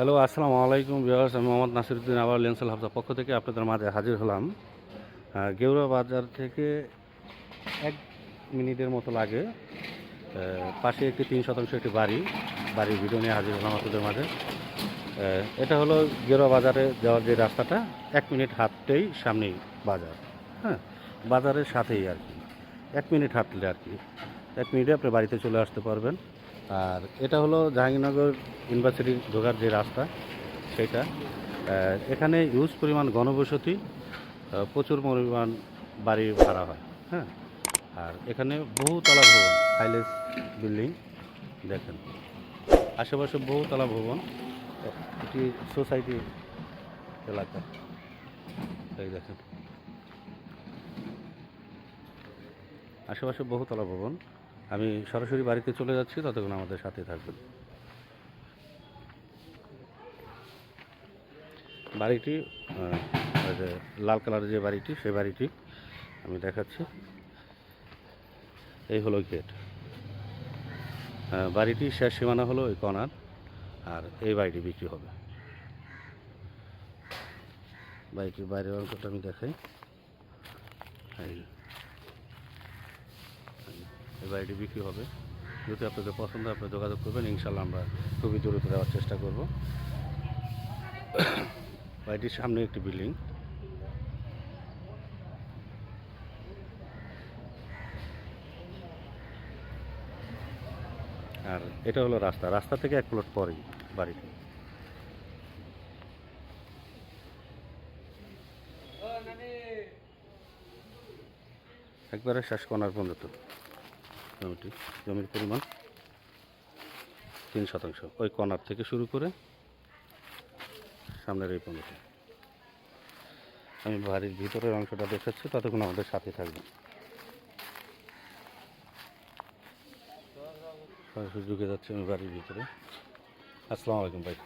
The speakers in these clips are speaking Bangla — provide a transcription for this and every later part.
হ্যালো, আসসালামু আলাইকুম বিহাস আমি মোহাম্মদ নাসিরুদ্দিন, আবার লেন্সাল হাফজা পক্ষ থেকে আপনাদের মাঝে হাজির হলাম। গেউরা বাজার থেকে এক মিনিটের মতো লাগে। পাশে একটি তিন শতাংশ একটি বাড়ি, বাড়ির ভিডিও নিয়ে হাজির হলাম আপনাদের মাঝে। এটা হলো গেরুয়া বাজারে যাওয়ার যে রাস্তাটা, এক মিনিট হাঁটতেই সামনেই বাজার। হ্যাঁ বাজারের সাথেই আর কি। এক মিনিট হাঁটলে আর কি। এক মিনিটে আপনি বাড়িতে চলে আসতে পারবেন। আর এটা হলো জাহাঙ্গীরনগর ইউনিভার্সিটি ঢোকার যে রাস্তা, সেটা। এখানে ইউজ পরিমাণ গণবসতি প্রচুর পরিমাণ বাড়ি ভাড়া হয় হ্যাঁ। আর এখানে বহুতলা ভবন হাইলেস বিল্ডিং দেখেন। আশেপাশে বহুতলা ভবন, এটি সোসাইটি এলাকা। এই দেখেন। আশেপাশে বহুতলা ভবন। আমি সরাসরি বাড়িতে চলে যাচ্ছি, ততক্ষণ আমাদের সাথে থাকবেন। বাড়িটি লাল কালারের যে বাড়িটি, সেই বাড়িটি আমি দেখাচ্ছি। এই হলো গেট। বাড়িটির শেষ সীমানা হলো ওই কর্নার, আর এই বাড়িটি বিক্রি হবে। বাড়িটির বাইরের অংশটা আমি দেখাই। এই এই বাড়িটি বিক্রি হবে। যদি আপনাদের পছন্দ হয়, আপনারা যোগাযোগ করবেন। ইনশাল্লাহ আমরা খুবই দ্রুত দেওয়ার চেষ্টা করব। বাড়িটির সামনে একটি বিল্ডিং। আর এটা হলো রাস্তা। রাস্তা থেকে এক প্লট পরেই বাড়িটি। একবারে শেষ কর্নার পর্যন্ত। জমিটি জমির পরিমাণ তিন শতাংশ। ওই কর্নার থেকে শুরু করে সামনের এই পর্যন্ত আমি বাড়ির ভিতরের অংশটা দেখাচ্ছি, ততক্ষণ আমাদের সাথে থাকবে সরাসরি ঢুকে যাচ্ছে আমি বাড়ির ভিতরে। আসসালামু আলাইকুম ভাই।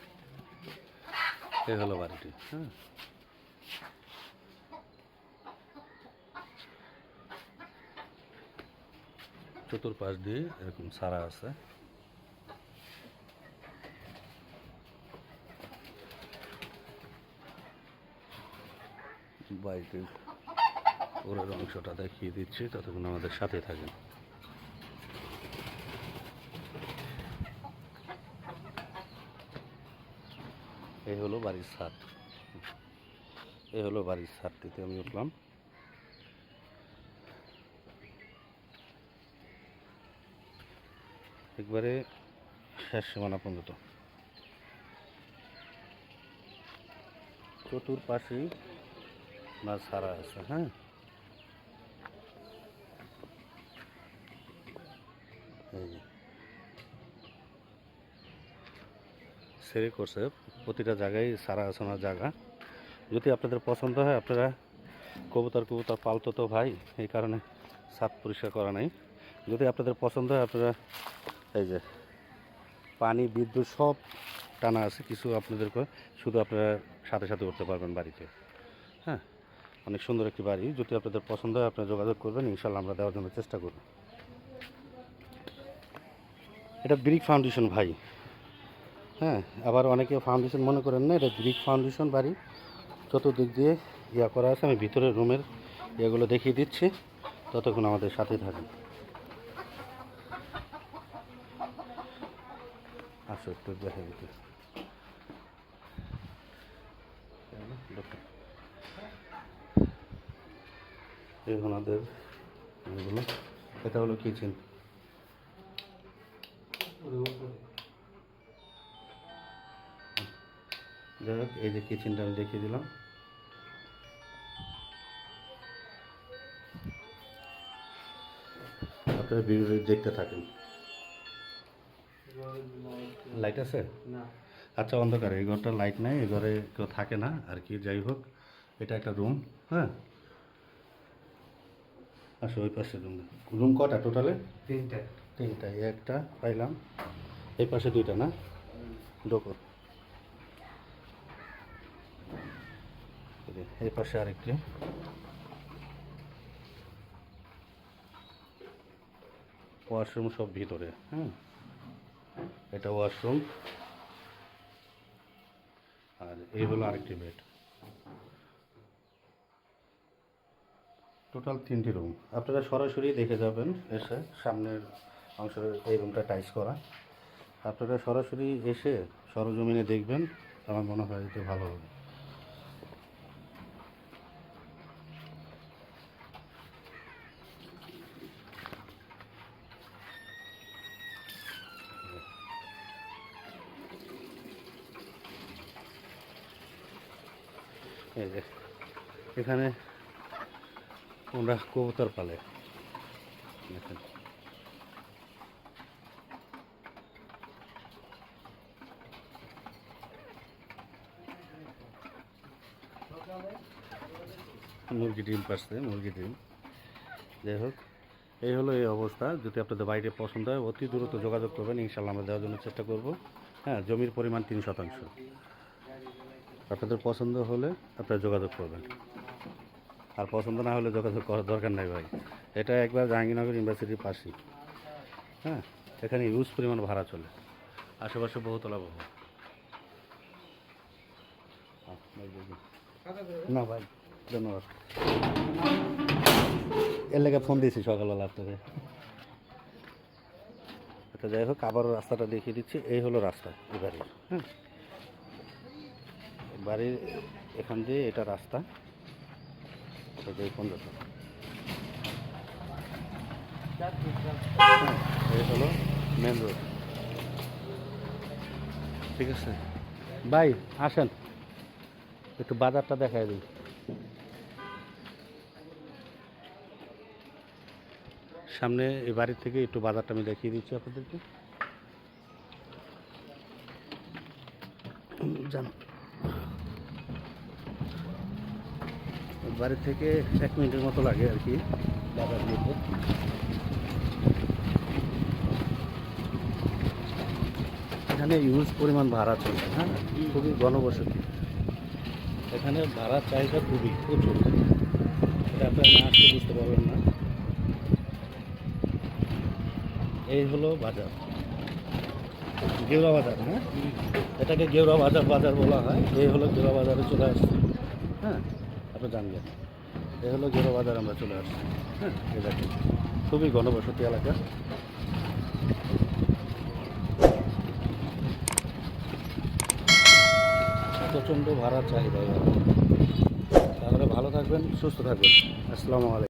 এই হলো বাড়িটি হ্যাঁ। চতুর্পাশ দিয়ে এরকম সারা আছে। বাড়িটির ওরের অংশটা দেখিয়ে দিচ্ছি, ততক্ষণ আমাদের সাথে থাকেন। এই হলো বাড়ির ছাদ। এই হলো বাড়ির ছাদটিতে আমি উঠলাম। একবারে শেষ সীমানা পর্যন্ত। চতুর্পাশেই মাছ ছাড়া আছে হ্যাঁ? সেরে করছে, প্রতিটা জায়গায় সারা আসানোর জায়গা। যদি আপনাদের পছন্দ হয়, আপনারা কবুতর কবুতর পালতো তো ভাই, এই কারণে ছাদ পরিষ্কার করা নাই। যদি আপনাদের পছন্দ হয়, আপনারা এই যে পানি, বিদ্যুৎ সব টানা আছে, কিছু আপনাদেরকে শুধু আপনারা সাথে সাথে উঠতে পারবেন বাড়িতে। হ্যাঁ অনেক সুন্দর একটি বাড়ি। যদি আপনাদের পছন্দ হয়, আপনারা যোগাযোগ করবেন, ইনশাল্লাহ আমরা দেওয়ার জন্য চেষ্টা করব। এটা ব্রিক ফাউন্ডেশন ভাই। হ্যাঁ আবার অনেকে ফাউন্ডেশন মনে করেন না, এটা ব্রিক ফাউন্ডেশন বাড়ি। চতুর্দিক দিয়ে ইয়া করা আছে, আমি ভিতরের রুমের ইয়েগুলো দেখিয়ে দিচ্ছি। ততক্ষণ আমাদের সাথে থাকুন। আসো, একটু দেখা দিতে এই ওনাদের এগুলো। এটা হলো কিচেন যাই হোক, এই যে কিচেনটা আমি দেখিয়ে দিলাম। আপনারা ভিডিওটি দেখতে থাকেন। লাইট আছে? না। আচ্ছা অন্ধকার। এই ঘরটা লাইট নাই এই ঘরে কেউ থাকে না আর কি যাই হোক এটা একটা রুম হ্যাঁ? আচ্ছা ওই পাশে রুম রুম কটা টোটালে তিনটা। তিনটা একটা পাইলাম। এই পাশে দুইটা না? ডোকর এই পাশে আরেকটি। ওয়াশরুম সব ভিতরে হ্যাঁ? এটা ওয়াশরুম। আর এই হলো আরেকটি বেড। টোটাল তিনটি রুম আপনারা সরাসরি দেখে যাবেন এসে সামনের অংশের এই রুমটা টাইস করা। আপনারা সরাসরি এসে সরজমিনে দেখবেন, আমার মনে হয় যে ভালো হবে। যে, এখানে ওরা কবুতর পালে। দেখেন। মুরগি ডিম পাচ্ছে মুরগি ডিম। যাই হোক, এই হলো এই অবস্থা। যদি আপনাদের বাইরে পছন্দ হয়, অতি দ্রুত যোগাযোগ করবেন। ইনশাল্লাহ আমরা দেওয়ার জন্য চেষ্টা করব। হ্যাঁ জমির পরিমাণ তিন শতাংশ। আপনাদের পছন্দ হলে আপনারা যোগাযোগ করবেন। আর পছন্দ না হলে যোগাযোগ করার দরকার নাই ভাই। এটা একবার জাহাঙ্গীরনগর ইউনিভার্সিটির পাশেই। হ্যাঁ এখানে ইউজ পরিমাণ ভাড়া চলে। আশেপাশে বহুতলা বহু না ভাই, ধন্যবাদ। এর লেগে ফোন দিয়েছি সকালবেলা আপনাকে। আচ্ছা যাই হোক আবার রাস্তাটা দেখিয়ে দিচ্ছি। এই হলো রাস্তা এই বাড়ির হ্যাঁ। বাড়ির এখান দিয়ে এটা রাস্তা। যে এই হ্যাঁ, হলো মেন রোড ঠিক আছে? ভাই আসেন। একটু বাজারটা দেখাই দিই। সামনে এই বাড়ির থেকে একটু বাজারটা আমি দেখিয়ে দিচ্ছি আপনাদেরকে। যান। বাড়ি থেকে এক মিনিটের মতো লাগে আর কি, বাজার যেতে। এখানে ইউজ পরিমাণ ভাড়া চলে হ্যাঁ? খুবই ঘনবসতি এখানে ভাড়ার চাহিদা খুবই, প্রচুর। এটা আপনারা না আসলে বুঝতে পারবেন না। এই হলো বাজার। গেওড়া বাজার হ্যাঁ? এটাকে গেওড়া বাজার বাজার বলা হয়। এই হলো গেওড়া বাজারে চলে আসছে হ্যাঁ? আপনি জানবেন এ হলো গেওড়া বাজার, আমরা চলে আসছি। হ্যাঁ এটা দেখেন, খুবই ঘনবসতি এলাকা। প্রচণ্ড ভাড়া চাহিদা তাহলে ভালো থাকবেন, সুস্থ থাকবেন। আসসালামু আলাইকুম।